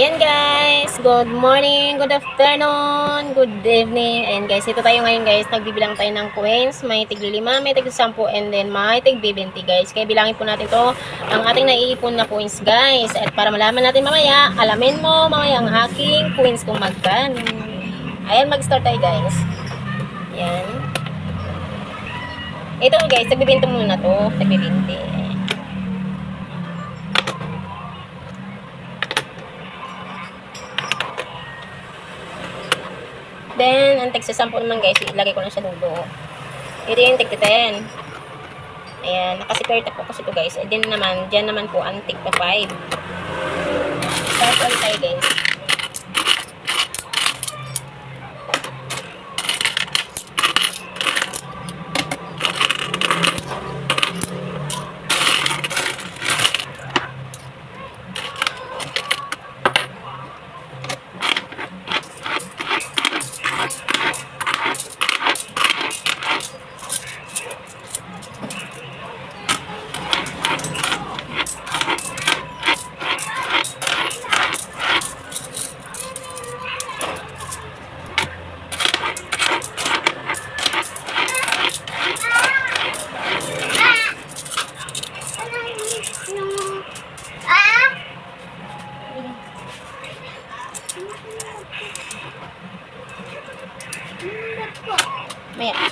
Ayan guys, good morning, good afternoon, good evening. Ayan guys, ito tayo ngayon guys, nagbibilang tayo ng coins. May tig 5, may tig 10, and then may tig 20 guys. Kaya bilangin po natin to ang ating naiipon na coins guys. At para malaman natin mamaya, alamin mo mamaya ang aking coins kung magkano. Ayan, mag-start tayo guys. Ayan. Ito guys, nagbibinto muna to. Nagbibinti. Then, ang tag sa 10 naman guys, ilagay ko lang sa dulo. Ito yung tig 10. Ayan, nakasiperta po kasi ito guys. And then naman, dyan naman po ang tig 5. Start ulit tayo guys. Yeah.